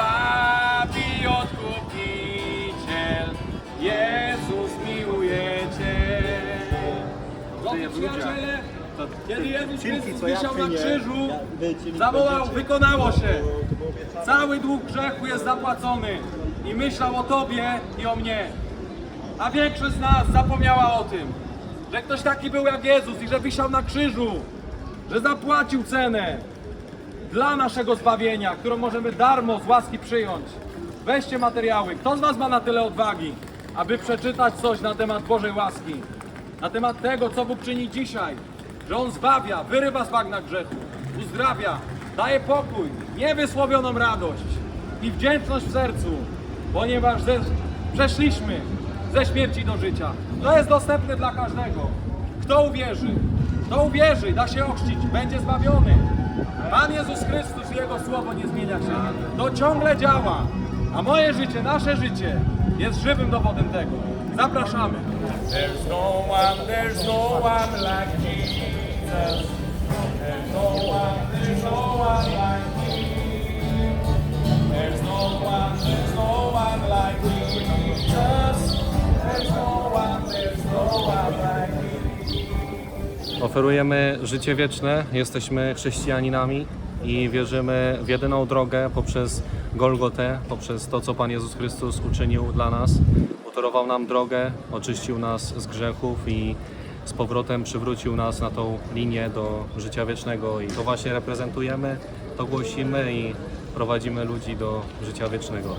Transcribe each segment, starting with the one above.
zbawi odkupiciel. Jezus miłuje Cię. Drodzy przyjaciele, kiedy Jezus Chrystus wisiał na krzyżu, zawołał, wykonało się. Cały dług grzechu jest zapłacony i myślał o Tobie i o mnie. A większość z nas zapomniała o tym, że ktoś taki był jak Jezus i że wisiał na krzyżu, że zapłacił cenę dla naszego zbawienia, którą możemy darmo z łaski przyjąć. Weźcie materiały. Kto z Was ma na tyle odwagi, aby przeczytać coś na temat Bożej łaski? Na temat tego, co Bóg czyni dzisiaj. Że On zbawia, wyrywa z bagna grzechu, uzdrawia, daje pokój, niewysłowioną radość i wdzięczność w sercu, ponieważ ze, przeszliśmy ze śmierci do życia. To jest dostępne dla każdego. Kto uwierzy? Kto uwierzy, da się ochrzcić, będzie zbawiony. Pan Jezus Chrystus i Jego Słowo nie zmienia się. To ciągle działa. A moje życie, nasze życie jest żywym dowodem tego. Zapraszamy. There's no one, there's no one like Jesus. There's no one, there's no one like. There's no one, there's no one like Jesus. There's no one, there's no one like. Oferujemy życie wieczne, jesteśmy chrześcijaninami i wierzymy w jedyną drogę poprzez Golgotę, poprzez to, co Pan Jezus Chrystus uczynił dla nas. Utorował nam drogę, oczyścił nas z grzechów i z powrotem przywrócił nas na tą linię do życia wiecznego i to właśnie reprezentujemy, to głosimy i prowadzimy ludzi do życia wiecznego.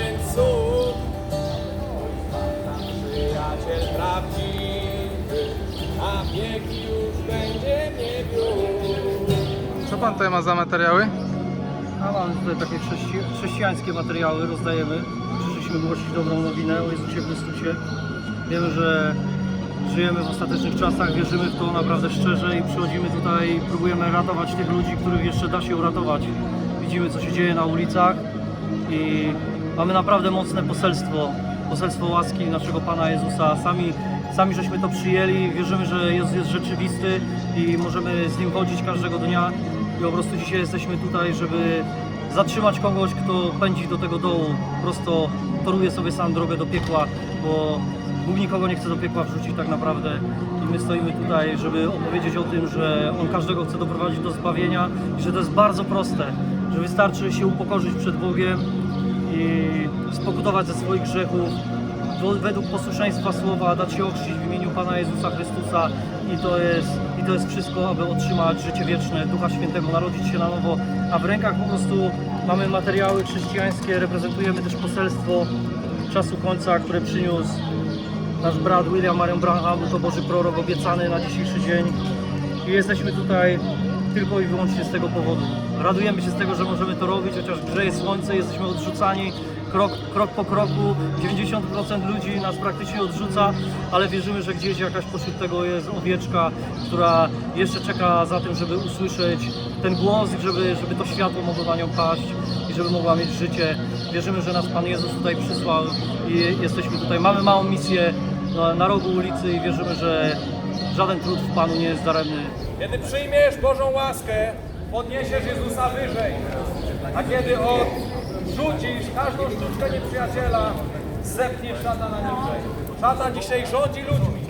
Ten cud. Pan przyjaciel prawdziwy, a wieki już będzie mnie wiódł. Co pan tutaj ma za materiały? A mamy tutaj takie chrześci- chrześcijańskie materiały, rozdajemy. Przyszliśmy głosić dobrą nowinę o Jezusie Chrystusie. Wiemy, że żyjemy w ostatecznych czasach, wierzymy w to naprawdę szczerze i przychodzimy tutaj i próbujemy ratować tych ludzi, których jeszcze da się uratować. Widzimy, co się dzieje na ulicach i mamy naprawdę mocne poselstwo, poselstwo łaski naszego Pana Jezusa. Sami, sami żeśmy to przyjęli, wierzymy, że Jezus jest rzeczywisty i możemy z Nim chodzić każdego dnia. I po prostu dzisiaj jesteśmy tutaj, żeby zatrzymać kogoś, kto pędzi do tego dołu, prosto toruje sobie sam drogę do piekła, bo Bóg nikogo nie chce do piekła wrzucić tak naprawdę. I my stoimy tutaj, żeby opowiedzieć o tym, że On każdego chce doprowadzić do zbawienia i że to jest bardzo proste, że wystarczy się upokorzyć przed Bogiem spokutować ze swoich grzechów, według posłuszeństwa słowa dać się ochrzcić w imieniu Pana Jezusa Chrystusa. I to jest, i to jest wszystko, aby otrzymać życie wieczne, Ducha Świętego, narodzić się na nowo, a w rękach po prostu mamy materiały chrześcijańskie, reprezentujemy też poselstwo czasu końca, które przyniósł nasz brat William Marion Branham, to Boży prorok obiecany na dzisiejszy dzień. I jesteśmy tutaj tylko i wyłącznie z tego powodu. Radujemy się z tego, że możemy to robić, chociaż grzeje słońce, jesteśmy odrzucani krok, krok po kroku. 90% ludzi nas praktycznie odrzuca, ale wierzymy, że gdzieś jakaś pośród tego jest owieczka, która jeszcze czeka za tym, żeby usłyszeć ten głos, żeby, żeby to światło mogło na nią paść i żeby mogła mieć życie. Wierzymy, że nas Pan Jezus tutaj przysłał i jesteśmy tutaj. Mamy małą misję na, na rogu ulicy i wierzymy, że żaden trud w Panu nie jest daremny. Kiedy przyjmiesz Bożą łaskę, podniesiesz Jezusa wyżej. A kiedy odrzucisz każdą sztuczkę nieprzyjaciela, zepniesz szatana niżej. Szatan dzisiaj rządzi ludźmi,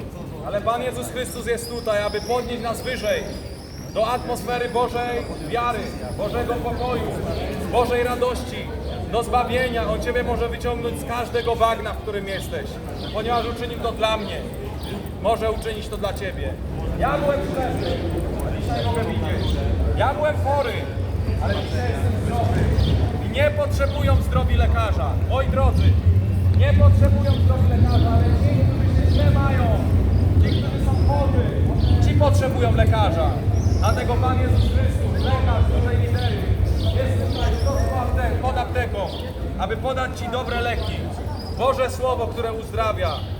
ale Pan Jezus Chrystus jest tutaj, aby podnieść nas wyżej. Do atmosfery Bożej wiary, Bożego pokoju, Bożej radości, do zbawienia. On Ciebie może wyciągnąć z każdego bagna, w którym jesteś, ponieważ uczynił to dla mnie może uczynić to dla Ciebie. Ja byłem a dzisiaj mogę widzieć. Ja byłem chory, ale dzisiaj jestem zdrowy. I nie potrzebują zdrowi lekarza. Moi drodzy, nie potrzebują zdrowi lekarza, ale ci, którzy się źle mają, ci, którzy są chorzy, ci potrzebują lekarza. Dlatego Pan Jezus Chrystus, lekarz dużej litery, jest tutaj pod apteką, aby podać Ci dobre leki. Boże Słowo, które uzdrawia.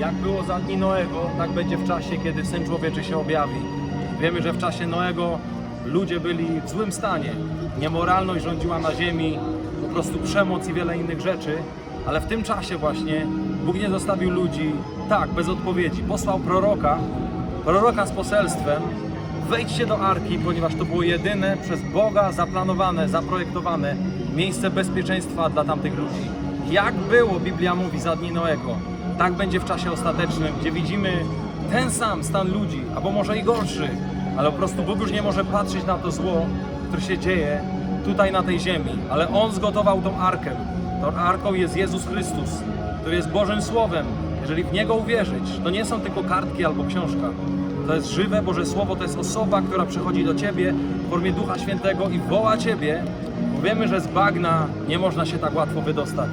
jak było za dni Noego, tak będzie w czasie, kiedy Syn Człowieczy się objawi. Wiemy, że w czasie Noego ludzie byli w złym stanie. Niemoralność rządziła na ziemi, po prostu przemoc i wiele innych rzeczy, ale w tym czasie właśnie Bóg nie zostawił ludzi tak, bez odpowiedzi. Posłał proroka, proroka z poselstwem, wejdźcie do Arki, ponieważ to było jedyne przez Boga zaplanowane, zaprojektowane miejsce bezpieczeństwa dla tamtych ludzi. Jak było, Biblia mówi, za dni Noego, tak będzie w czasie ostatecznym, gdzie widzimy ten sam stan ludzi, albo może i gorszy, ale po prostu Bóg już nie może patrzeć na to zło, które się dzieje tutaj na tej ziemi, ale On zgotował tą arkę. Tą arką jest Jezus Chrystus, który jest Bożym Słowem. Jeżeli w Niego uwierzyć, to nie są tylko kartki albo książka. To jest żywe Boże Słowo, to jest osoba, która przychodzi do Ciebie w formie Ducha Świętego i woła Ciebie, wiemy, że z bagna nie można się tak łatwo wydostać.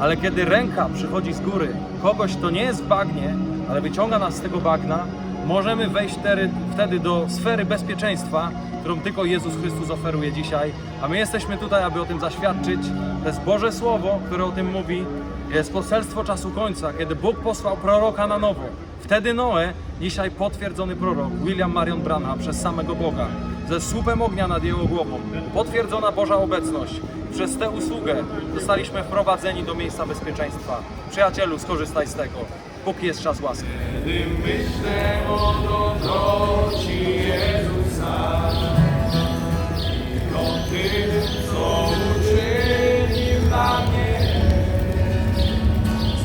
Ale kiedy ręka przychodzi z góry, kogoś, kto nie jest bagnie, ale wyciąga nas z tego bagna, możemy wejść wtedy, do sfery bezpieczeństwa, którą tylko Jezus Chrystus oferuje dzisiaj. A my jesteśmy tutaj, aby o tym zaświadczyć. To jest Boże Słowo, które o tym mówi. Jest poselstwo czasu końca, kiedy Bóg posłał proroka na nowo. Wtedy Noe, dzisiaj potwierdzony prorok William Marion Branham przez samego Boga, ze słupem ognia nad jego głową, potwierdzona Boża obecność. Przez tę usługę zostaliśmy wprowadzeni do miejsca bezpieczeństwa. Przyjacielu, skorzystaj z tego, póki jest czas łaski.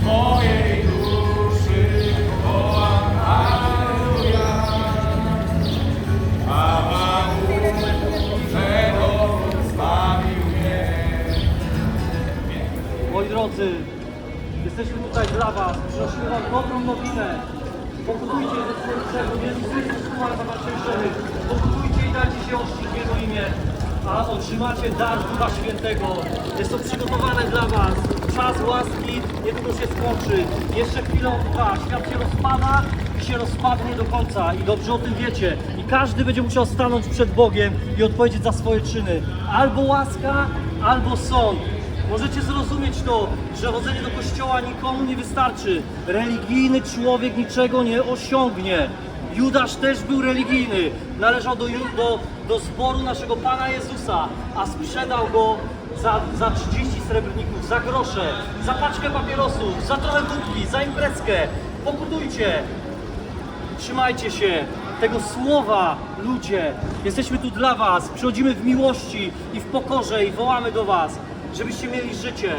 Moi umarł za Wasze grzechy. Pokutujcie i dajcie się ościć w Jego imię, a otrzymacie dar Ducha Świętego. Jest to przygotowane dla Was. Czas łaski niedługo się skończy. Jeszcze chwilę trwa. Świat się rozpada i się rozpadnie do końca. I dobrze o tym wiecie. I każdy będzie musiał stanąć przed Bogiem i odpowiedzieć za swoje czyny. Albo łaska, albo sąd. Możecie zrozumieć to, że chodzenie do kościoła nikomu nie wystarczy. Religijny człowiek niczego nie osiągnie. Judasz też był religijny. Należał do, do, do zboru naszego Pana Jezusa, a sprzedał go za, za 30 srebrników, za grosze, za paczkę papierosów, za trochę wódki, za imprezkę. Pokutujcie! Trzymajcie się tego słowa, ludzie. Jesteśmy tu dla Was. Przychodzimy w miłości i w pokorze i wołamy do Was, żebyście mieli życie.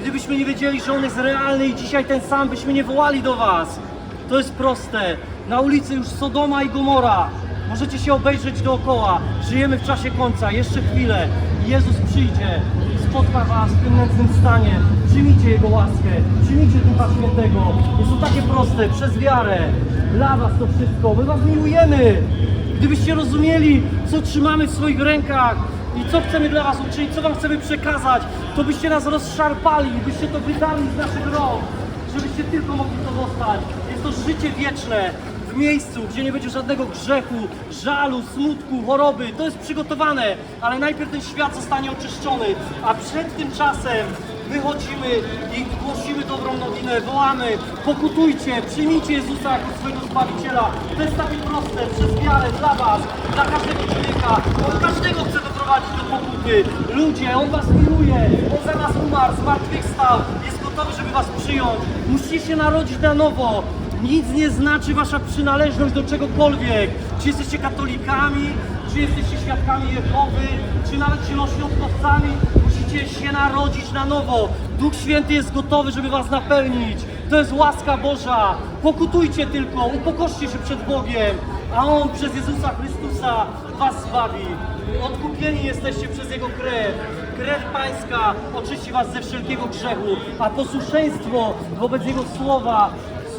Gdybyśmy nie wiedzieli, że On jest realny i dzisiaj ten sam, byśmy nie wołali do Was. To jest proste. Na ulicy już Sodoma i Gomora. Możecie się obejrzeć dookoła. Żyjemy w czasie końca. Jeszcze chwilę. Jezus przyjdzie spotka Was w tym nędznym stanie. Przyjmijcie Jego łaskę. Przyjmijcie Ducha Świętego. Jest to takie proste. Przez wiarę. Dla Was to wszystko. My Was miłujemy. Gdybyście rozumieli, co trzymamy w swoich rękach i co chcemy dla Was uczynić, co Wam chcemy przekazać, to byście nas rozszarpali, byście to wydali z naszych rąk, żebyście tylko mogli to dostać. Jest to życie wieczne w miejscu, gdzie nie będzie żadnego grzechu, żalu, smutku, choroby. To jest przygotowane, ale najpierw ten świat zostanie oczyszczony, a przed tym czasem wychodzimy i głosimy dobrą nowinę, wołamy, pokutujcie, przyjmijcie Jezusa jako swojego Zbawiciela. To jest takie proste, przez wiarę dla Was, dla każdego człowieka. On każdego chce do pokuty. Ludzie, On Was miłuje, On za nas umarł, zmartwychwstał, jest gotowy, żeby Was przyjąć. Musicie się narodzić na nowo. Nic nie znaczy Wasza przynależność do czegokolwiek. Czy jesteście katolikami, czy jesteście świadkami Jehowy, czy nawet zieloświątkowcami, musicie się narodzić na nowo. Duch Święty jest gotowy, żeby Was napełnić. To jest łaska Boża. Pokutujcie tylko, upokorzcie się przed Bogiem, a On przez Jezusa Chrystusa Was zbawi. Odkupieni jesteście przez Jego krew. Krew Pańska oczyści Was ze wszelkiego grzechu, a posłuszeństwo wobec Jego słowa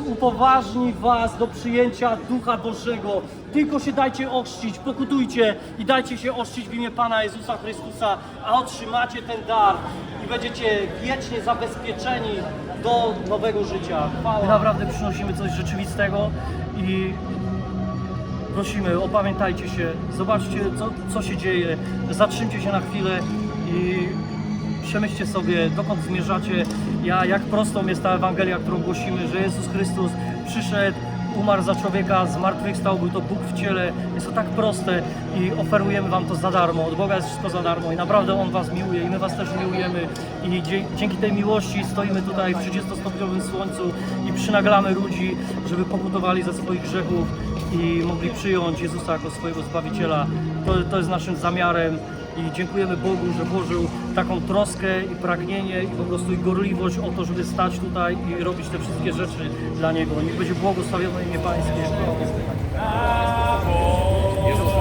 upoważni was do przyjęcia Ducha Bożego. Tylko się dajcie ochrzcić, pokutujcie i dajcie się ochrzcić w imię Pana Jezusa Chrystusa, a otrzymacie ten dar i będziecie wiecznie zabezpieczeni do nowego życia. My naprawdę przynosimy coś rzeczywistego i prosimy, opamiętajcie się, zobaczcie co, co się dzieje, zatrzymcie się na chwilę i przemyślcie sobie, dokąd zmierzacie. Ja, jak prostą jest ta Ewangelia, którą głosimy, że Jezus Chrystus przyszedł, umarł za człowieka, zmartwychwstał, był to Bóg w ciele. Jest to tak proste i oferujemy Wam to za darmo. Od Boga jest wszystko za darmo i naprawdę On Was miłuje i my Was też miłujemy. I dzięki tej miłości stoimy tutaj w 30-stopniowym słońcu przynaglamy ludzi, żeby pokutowali ze swoich grzechów i mogli przyjąć Jezusa jako swojego Zbawiciela. To, to jest naszym zamiarem i dziękujemy Bogu, że włożył taką troskę i pragnienie i po prostu i gorliwość o to, żeby stać tutaj i robić te wszystkie rzeczy dla Niego. Niech będzie błogosławione imię Pańskie. Brawo!